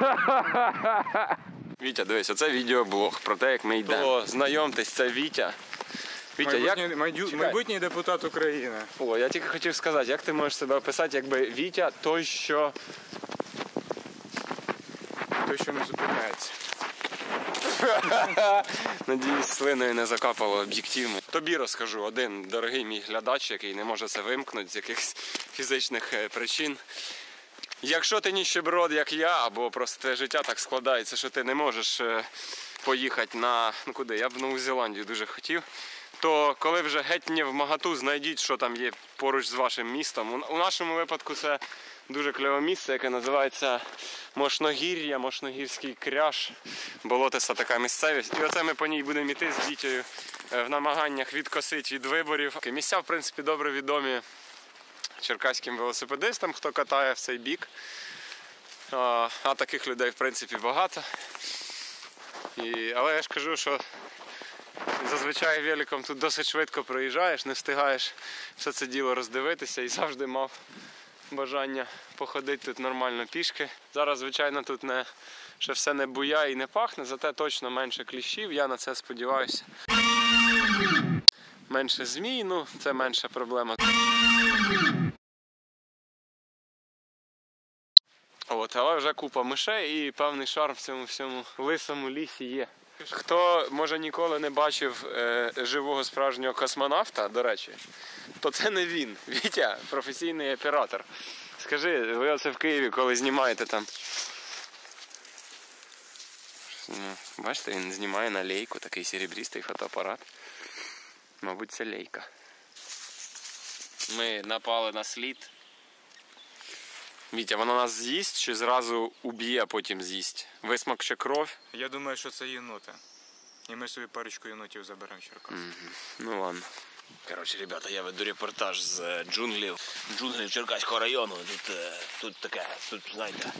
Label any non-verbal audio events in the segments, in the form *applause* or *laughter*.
ha ha ha Вітя, дивись, оце відеоблог про те, як ми йдемо. О, знайомтесь, це Вітя. Вітя, як... Майбутній, майдю- Чекай. майбутній депутат України. О, я тільки хотів сказати, як ти можеш себе описати, якби Вітя той, що. Той, що не зупиняється. *laughs* Надіюсь, слиною не закапало об'єктивно. Тобі розкажу один дорогий мій глядач, який не може це вимкнути з якихось фізичних е, причин. Якщо ти ніщеброд, як я, або просто твоє життя так складається, що ти не можеш е, поїхати на ну куди, я б в Нову Зеландію дуже хотів. То коли вже геть не в Магату, знайдіть, що там є поруч з вашим містом. У- нашому випадку це дуже кльове місце, яке називається Мошногір'я, Мошногірський кряж, болотиста така місцевість. І оце ми по ній будемо йти з дітєю е, в намаганнях відкосити від виборів. Місця, в принципі, добре відомі черкаським велосипедистам, хто катає в цей бік. А, таких людей, в принципі, багато. І, але я ж кажу, що зазвичай великом тут досить швидко проїжджаєш, не встигаєш все це діло роздивитися і завжди мав бажання походити тут нормально пішки. Зараз, звичайно, тут не, ще все не буяє і не пахне, зате точно менше кліщів, я на це сподіваюся. Менше змій, ну це менша проблема. От, але вже купа мишей і певний шарм в цьому всьому лисому лісі є. Хто може ніколи не бачив е, живого справжнього космонавта, до речі, то це не він. *laughs* Вітя, професійний оператор. Скажи, ви оце в Києві, коли знімаєте там. Ну, Бачите, він знімає на лейку такий серебрістий фотоапарат. Мабуть, це лейка. Ми напали на слід. Вітя, вона нас з'їсть чи зразу уб'є, а потім з'їсть? Висмокче кров? Я думаю, що це єноти. І ми собі парочку єнотів заберемо в Черкас. Ну ладно. Коротше, ребята, я веду репортаж з е, джунглів. Джунглів Черкаського району. Тут, е, тут таке, тут, знаєте,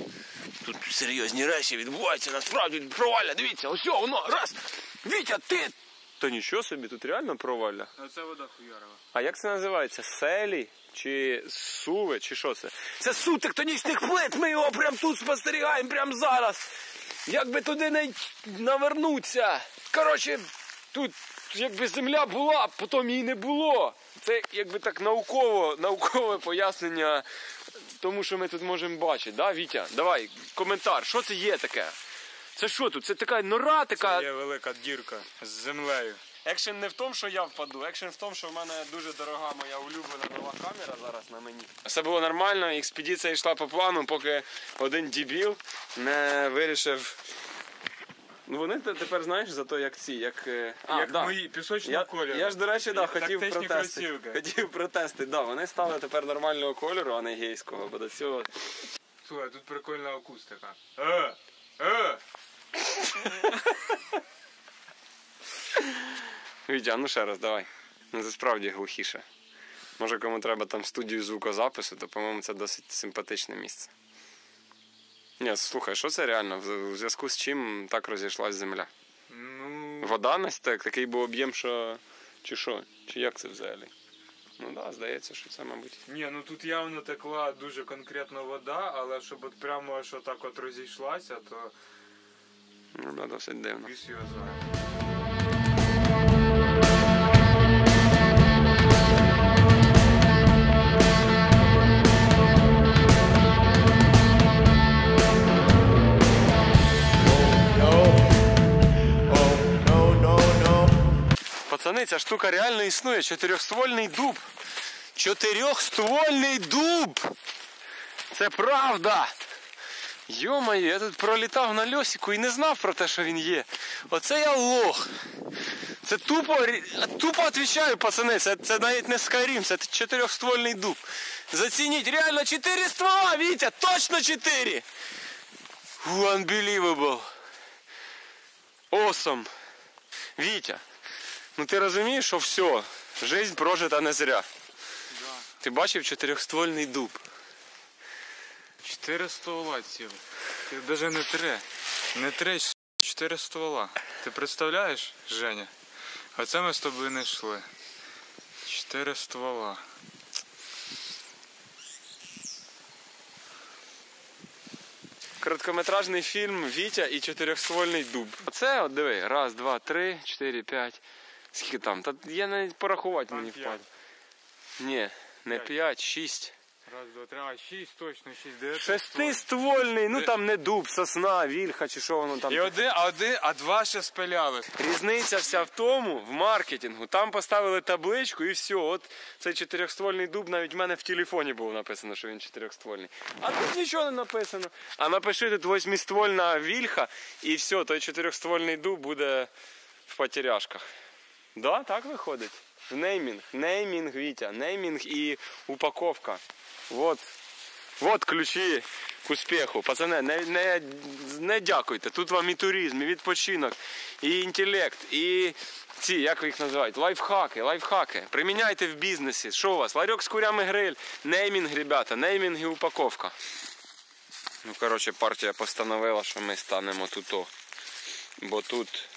тут серйозні речі відбуваються, насправді провалля. Дивіться, ось воно, раз! Вітя, ти! Та нічого собі, тут реально провалля. Оце вода хуярова. А як це називається? Селі? Чи суви, чи що це? Це сув тектонічних плит, ми його прямо тут спостерігаємо, прямо зараз. Як би туди не навернуться. Коротше, тут якби земля була, а потім її не було. Це якби так науково, наукове пояснення тому, що ми тут можемо бачити, да, Вітя? Давай, коментар, що це є таке? Це що тут? Це така нора, така. Це є велика дірка з землею. Екшен не в тому, що я впаду, екшен в тому, що в мене дуже дорога моя улюблена нова камера зараз на мені. Все було нормально, експедиція йшла по плану, поки один дебіл не вирішив. Ну вони тепер знаєш за то, як ці, як. е, А, Як да. мої пісочного Я, кольору. я ж, до речі, да, хотів протести. Хотів протести, да, вони стали тепер нормального кольору, а не гейського, бо до цього. Слухай, тут прикольна акустика. Е! Е! Вітя, ну ще раз, давай. Ну це справді глухіше. Може кому треба там студію звукозапису, то по-моєму це досить симпатичне місце. Ні, слухай, що це реально? В- У зв'язку з чим так розійшлась земля? Ну, Вода нас так, такий був об'єм, що. Чи що? Чи як це взагалі? Ну так, да, здається, що це, мабуть. ні, ну тут явно текла дуже конкретно вода, але щоб от прямо аж отак от розійшлася, то да, досить дивно. Пацани, ця штука реально існує. Чотирьохствольний дуб. Чотирьохствольний дуб! Це правда! Йомаю, я тут пролітав на льосіку і не знав про те, що він є. Оце я лох. Це тупо, тупо відповідаю, пацани, це, це навіть не Skyrim, це чотирьохствольний дуб. Зацініть, реально чотири ствола, Вітя, точно чотири! Unbelievable. Awesome. Вітя, ну ти розумієш, що все, жизнь прожита не зря. Да. Ти бачив чотирьохствольний дуб. Чотири ствола цілих. Ти навіть не три. Не три, чотири ствола. Ти представляєш, Женя? Оце ми з тобою не йшли. Чотири ствола. Короткометражний фільм Вітя і чотирьохствольний дуб. Оце, от диви, раз, два, три, чотири, п'ять. Скільки там? Та я навіть порахувати Там мені впаде. Ні, не п'ять, шість. Раз, два, три, а шість, точно, шість, дев'ять. Шестиствольний, ну там не дуб, сосна, вільха чи що воно там. І один, а один, а два ще спиляли. Різниця вся в тому, в маркетингу. Там поставили табличку і все. От цей чотирьохствольний дуб навіть в мене в телефоні було написано, що він чотирьохствольний. А тут нічого не написано. А напиши тут восьмиствольна вільха, і все, той чотирьохствольний дуб буде в потеряшках. Да, так виходить. В неймінг. Неймінг, Вітя. Неймінг і упаковка. Вот. Вот ключі к успіху. Пацани, не, не, не дякуйте. Тут вам і туризм, і відпочинок, і інтелект, і ці, як ви їх називають, лайфхаки, лайфхаки. Приміняйте в бізнесі. Що у вас? Ларьок з курями гриль, неймінг, ребята, неймінг і упаковка. Ну, коротше, партія постановила, що ми станемо тут. Бо тут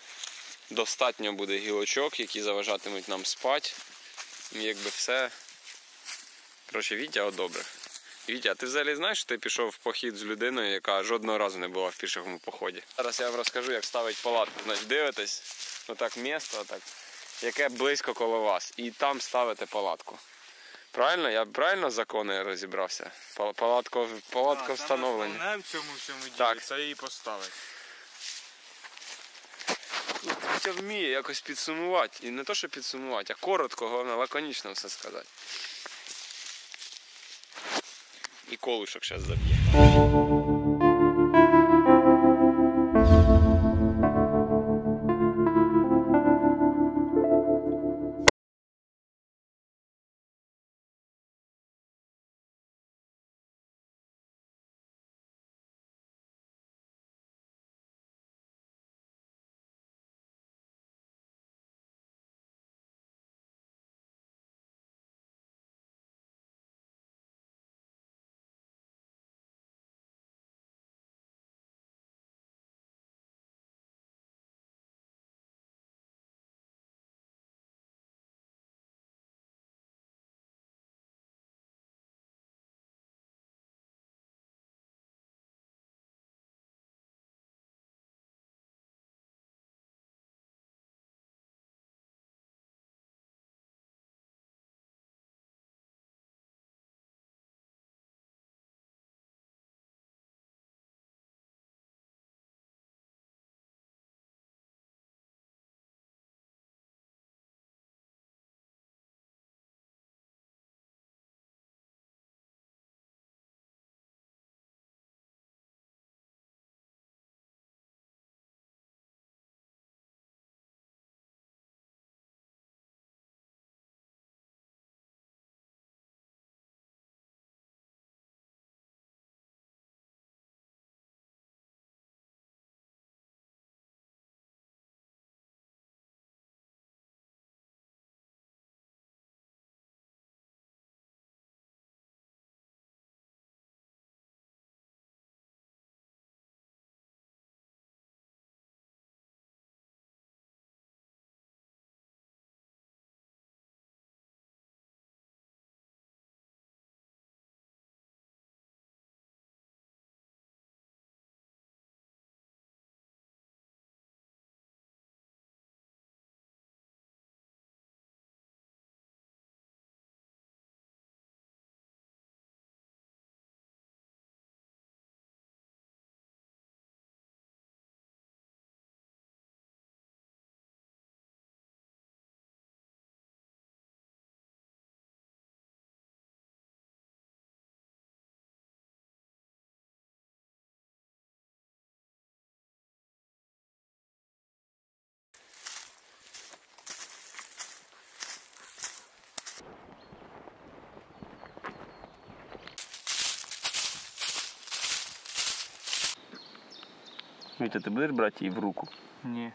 достатньо буде гілочок, які заважатимуть нам спати. Якби все. Коротше, Вітя одобрив. Вітя, ти взагалі знаєш, що ти пішов в похід з людиною, яка жодного разу не була в пішому поході? Зараз я вам розкажу, як ставить палатку. Значить, дивитесь, отак місто, отак, яке близько коло вас, і там ставите палатку. Правильно? Я правильно закони розібрався? Пал- Палатко, палатка встановлення. Основне в цьому всьому ділі, Так. це її поставити. Вітя вміє якось підсумувати. І не то, що підсумувати, а коротко, головне, лаконічно все сказати. І колушок зараз заб'є. Вітя, ти будеш брати її в руку? Ні.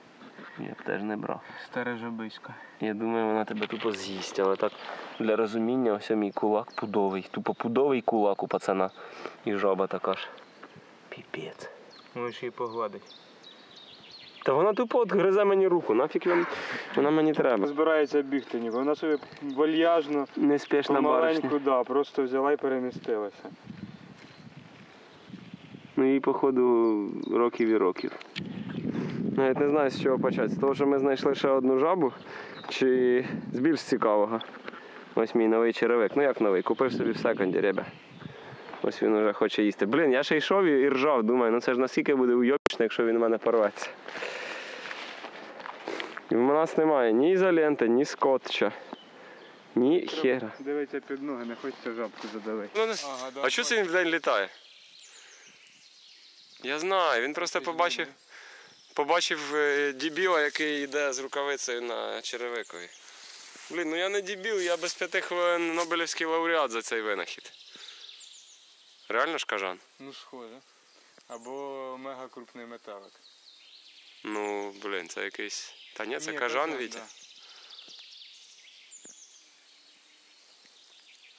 Я б теж не брав. Старе жабисько. Я думаю, вона тебе тупо з'їсть, але так для розуміння, ось мій кулак пудовий. Тупо пудовий кулак у пацана. І жаба така ж. Піпець. Можеш її погладити. Та вона тупо от гризе мені руку, нафіг він, вона мені треба. Збирається бігти ніби. Вона собі вальяжно, Неспішна баришня. помаленьку, да, просто взяла і перемістилася. Ну їй, походу, років і років. Навіть не знаю, з чого почати. З того, що ми знайшли ще одну жабу, чи з більш цікавого. Ось мій новий черевик. Ну як новий, купив собі в секонді, ребя. Ось він уже хоче їсти. Блін, я ще йшов і і ржав, думаю, ну це ж наскільки буде уйобічно, якщо він у мене порветься. І в нас немає ні ізоленти, ні скотча, ні хера. Дивиться під ноги, не хочеться жабку задавити. Ну, не- Ага, да, а що це він вдень літає? Я знаю, він просто побачив, побачив е, дебіла, який йде з рукавицею на черевикові. Блін, ну я не дебіл, я без п'яти хвилин Нобелівський лауреат за цей винахід. Реально ж кажан? Ну, схоже. Або мега крупний металик. Ну, блін, це якийсь. Та ні, це Ні, кажан, Вітя. да.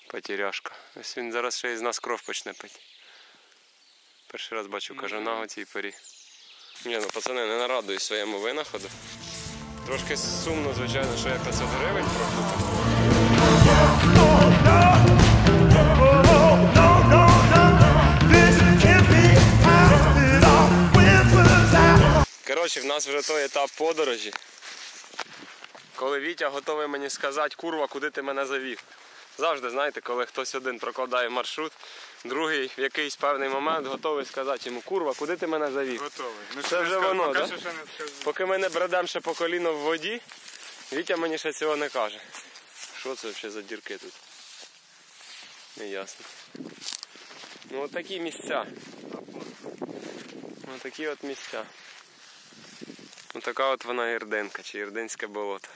Потеряшка. Ось він зараз ще із нас кров почне пити. Перший раз бачу кажана у цій порі. Ні, ну пацани, не нарадуюсь своєму винаходу. Трошки сумно, звичайно, що я 500 гривень пропутав. Коротше, в нас вже той етап подорожі. Коли Вітя готовий мені сказати, курва, куди ти мене завів. Завжди, знаєте, коли хтось один прокладає маршрут, другий в якийсь певний момент готовий сказати йому, курва, куди ти мене завів. Готовий. Ну, Це вже воно, поки да? Поки ми не бредемо ще по коліно в воді, Вітя мені ще цього не каже. Що це взагалі за дірки тут? Не ясно. Ну от місця. Ось такі от місця. Ось така от вона Ірденка чи Ірденське болото.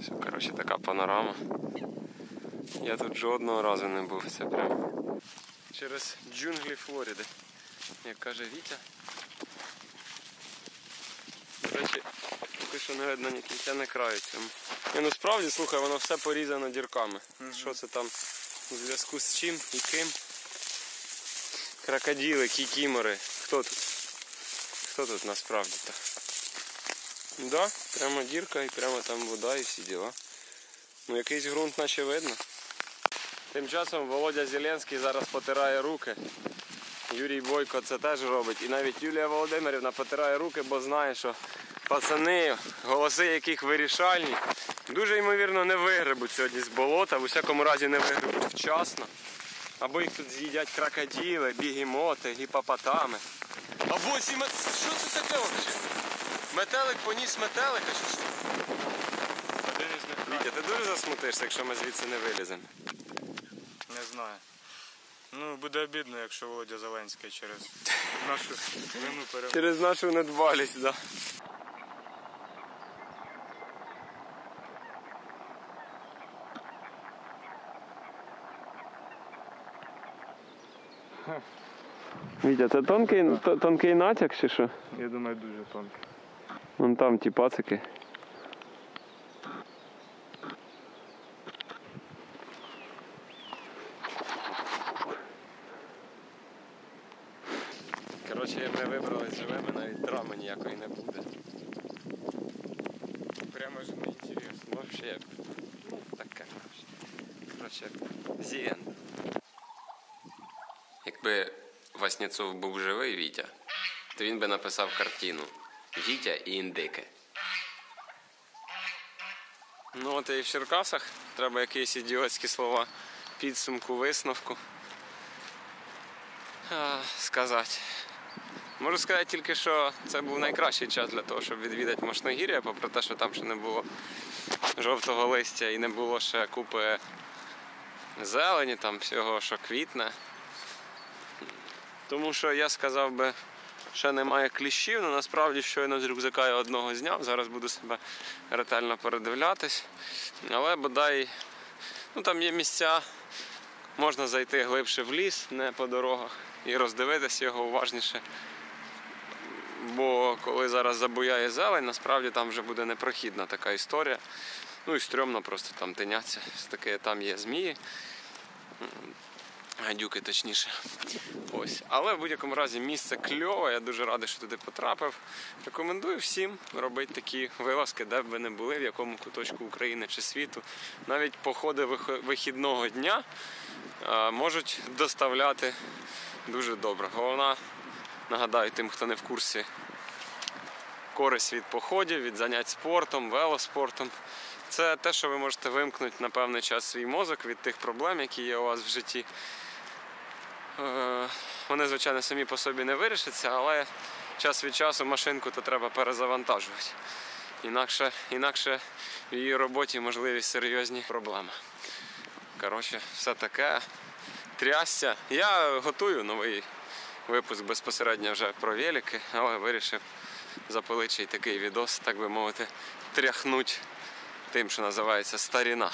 Все, коротше, така панорама. Я тут жодного разу не був. Це прям через джунглі Флориди. Як каже Вітя. До речі, поки що не видно ні кінця, не краю цьому. Ні, ну справді, слухай, воно все порізано дірками. Що це там у зв'язку з чим і ким? Крокодили, кікімори. Хто тут? Хто тут насправді то? Да, прямо дірка і прямо там вода і всі діла. Ну якийсь ґрунт наче видно. Тим часом Володя Зеленський зараз потирає руки. Юрій Бойко це теж робить. І навіть Юлія Володимирівна потирає руки, бо знає, що пацани, голоси яких вирішальні, дуже ймовірно не вигребуть сьогодні з болота, в усякому разі не вигребуть вчасно. Або їх тут з'їдять крокодили, бігемоти, гіпопотами. Або ці мет... Що це таке взагалі? Метелик поніс метелика чи що? Вітя, ти дуже засмутишся, якщо ми звідси не виліземо. Не знаю. Ну, буде обідно, якщо Володя Зеленський через нашу вину перемогу. Через нашу недбалість, так. Да. Вітя, це тонкий, тонкий натяк чи що? Я думаю, дуже тонко. Вон там ті пацики. Коротше, ми вибрались живими, навіть драми ніякої не буде. Прямо ж не інтересно. Вообще, ну, таке. Коротше, зієн. Якби Васнецов був живий Вітя, то він би написав картину Вітя і індики. Ну от і в Черкасах треба якісь ідіотські слова підсумку, висновку. А, сказати. Можу сказати тільки, що це був найкращий час для того, щоб відвідати Мошногір'я, попри те, що там ще не було жовтого листя і не було ще купи зелені, там всього, що квітне. Тому що я сказав би, ще немає кліщів, але насправді щойно з рюкзака я одного зняв. Зараз буду себе ретельно передивлятись. Але бодай ну, там є місця, можна зайти глибше в ліс, не по дорогах, і роздивитися його уважніше. Бо коли зараз забуяє зелень, насправді там вже буде непрохідна така історія. Ну і стрьомно просто там тиняться. Все таки там є змії. Гадюки точніше. Ось. Але в будь-якому разі місце кльове, я дуже радий, що туди потрапив. Рекомендую всім робити такі вилазки, де б ви не були, в якому куточку України чи світу. Навіть походи вихідного дня можуть доставляти дуже добре. Головна, нагадаю тим, хто не в курсі, користь від походів, від занять спортом, велоспортом. Це те, що ви можете вимкнути на певний час свій мозок від тих проблем, які є у вас в житті. Е, Вони, звичайно, самі по собі не вирішаться, але час від часу машинку то треба перезавантажувати. Інакше, інакше в її роботі можливі серйозні проблеми. Коротше, все таке. Трясся. Я готую новий випуск безпосередньо вже про велики, але вирішив запалити такий відос, так би мовити, тряхнуть тим, що називається старіна.